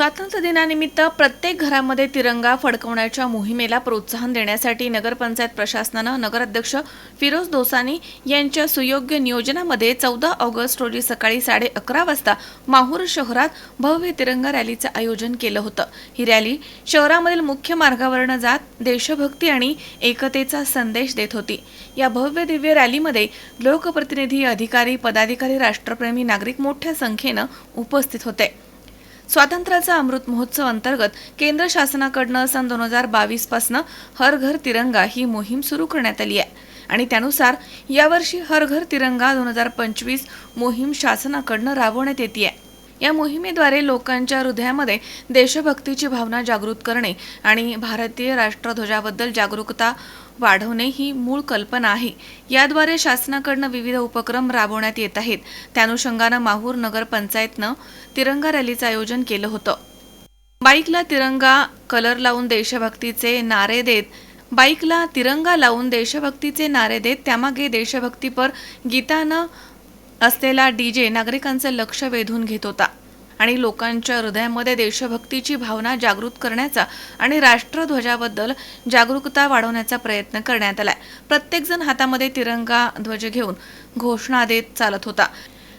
स्वातंत्र्य दिनानिमित्त प्रत्येक घरामध्ये तिरंगा फडकवण्याच्या मोहिमेला प्रोत्साहन देण्यासाठी नगरपंचायत प्रशासनानं नगराध्यक्ष फिरोज दोसानी यांच्या सुयोग्य नियोजनामध्ये चौदा ऑगस्ट रोजी सकाळी साडे अकरा वाजता माहूर शहरात भव्य तिरंगा रॅलीचं आयोजन केलं होतं. ही रॅली शहरामधील मुख्य मार्गावरनं जात देशभक्ती आणि एकतेचा संदेश देत होती. या भव्य दिव्य रॅलीमध्ये लोकप्रतिनिधी अधिकारी पदाधिकारी राष्ट्रप्रेमी नागरिक मोठ्या संख्येनं उपस्थित होते. स्वातंत्र्याचा अमृत महोत्सव अंतर्गत केंद्र शासनाकडनं सन दोन हजार बावीस पासनं हर घर तिरंगा ही मोहीम सुरू करण्यात आली आहे. आणि त्यानुसार यावर्षी हर घर तिरंगा दोन हजार पंचवीस मोहीम शासनाकडनं राबवण्यात येते या मोहिमेद्वारे लोकांच्या हृदयामध्ये देशभक्तीची भावना जागृत करणे आणि भारतीय राष्ट्रध्वजाबद्दल जागरूकता वाढवणे ही मूळ कल्पना आहे. याद्वारे शासनाकडनं विविध उपक्रम राबवण्यात येत आहेत. त्यानुषंगानं माहूर नगरपंचायतनं तिरंगा रॅलीचं आयोजन केलं होतं. बाईकला तिरंगा कलर लावून देशभक्तीचे नारे देत बाईकला तिरंगा लावून देशभक्तीचे नारे देत त्यामागे देशभक्तीपर गीतानं असलेला डी जे नागरिकांचं लक्ष वेधून घेत होता. आणि लोकांच्या हृदयामध्ये देशभक्तीची भावना जागृत करण्याचा आणि राष्ट्रध्वजाबद्दल जागरूकता वाढवण्याचा प्रयत्न करण्यात आलाय. प्रत्येकजण हातामध्ये तिरंगा ध्वज घेऊन घोषणा देत चालत होता.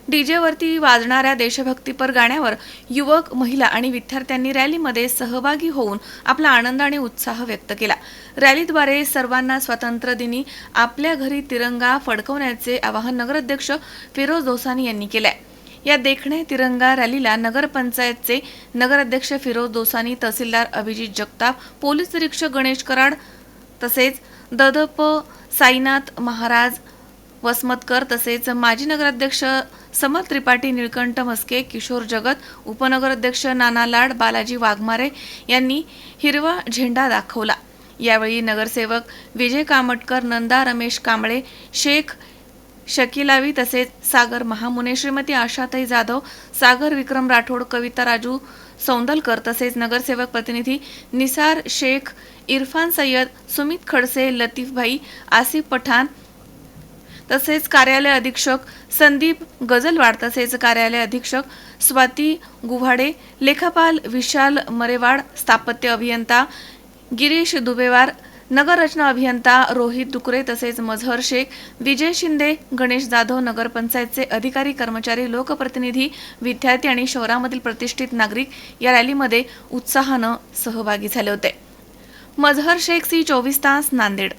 डीजेवरती वाजणाऱ्या देशभक्तीपर गाण्यावर युवक महिला आणि विद्यार्थ्यांनी रॅलीमध्ये सहभागी होऊन आपला आनंद आणि उत्साह व्यक्त केला. रॅलीद्वारे सर्वांना स्वातंत्र्यदिनी आपल्या घरी तिरंगा फडकवण्याचे आवाहन नगराध्यक्ष फिरोज दोसानी यांनी केले या देखणे तिरंगा रॅलीला नगरपंचायतचे नगराध्यक्ष फिरोज दोसानी तहसीलदार अभिजित जगताप पोलीस निरीक्षक गणेश कराड तसेच ददप साईनाथ महाराज वसमतकर तसेच माजी नगराध्यक्ष समर त्रिपाठी निळकंठ मस्के किशोर जगत उपनगराध्यक्ष नाना लाड बालाजी वाघमारे यांनी हिरवा झेंडा दाखवला. यावेळी नगरसेवक विजय कामटकर नंदा रमेश कांबळे शेख शकिलावी तसेच सागर महामुने श्रीमती आशाताई जाधव सागर विक्रम राठोड कविता राजू सौंदलकर तसेच नगरसेवक प्रतिनिधी निसार शेख इरफान सय्यद सुमित खडसे लतीफभाई आसिफ पठाण तसेच कार्यालय अधीक्षक संदीप गजलवाड तसेच कार्यालय अधीक्षक स्वाती गुव्हाडे लेखापाल विशाल मरेवाड स्थापत्य अभियंता गिरीश दुबेवार नगररचना अभियंता रोहित दुकरे तसेच मझहर शेख विजय शिंदे गणेश जाधव नगरपंचायतचे अधिकारी कर्मचारी लोकप्रतिनिधी विद्यार्थी आणि शहरामधील प्रतिष्ठित नागरिक या रॅलीमध्ये उत्साहानं सहभागी झाले होते. मझहर शेख सी चोवीस तास नांदेड